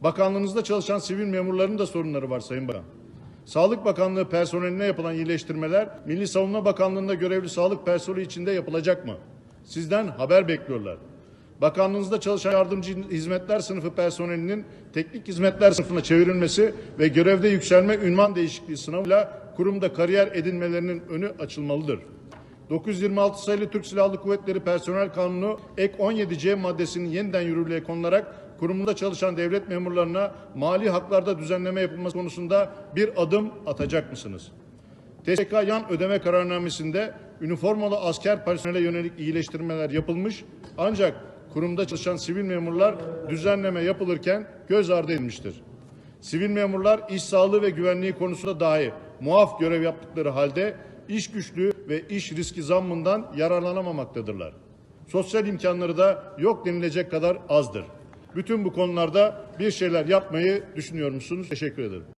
Bakanlığınızda çalışan sivil memurların da sorunları var Sayın Bakan. Sağlık Bakanlığı personeline yapılan iyileştirmeler Milli Savunma Bakanlığı'nda görevli sağlık personeli içinde yapılacak mı? Sizden haber bekliyorlar. Bakanlığınızda çalışan yardımcı hizmetler sınıfı personelinin teknik hizmetler sınıfına çevrilmesi ve görevde yükselme ünvan değişikliği sınavıyla kurumda kariyer edinmelerinin önü açılmalıdır. 926 sayılı Türk Silahlı Kuvvetleri Personel Kanunu ek 17C maddesinin yeniden yürürlüğe konularak kurumunda çalışan devlet memurlarına mali haklarda düzenleme yapılması konusunda bir adım atacak mısınız? TSK yan ödeme kararnamesinde üniformalı asker personele yönelik iyileştirmeler yapılmış ancak kurumda çalışan sivil memurlar düzenleme yapılırken göz ardı edilmiştir. Sivil memurlar iş sağlığı ve güvenliği konusunda dahi muaf görev yaptıkları halde iş güçlüğü ve iş riski zammından yararlanamamaktadırlar. Sosyal imkanları da yok denilecek kadar azdır. Bütün bu konularda bir şeyler yapmayı düşünüyor musunuz? Teşekkür ederim.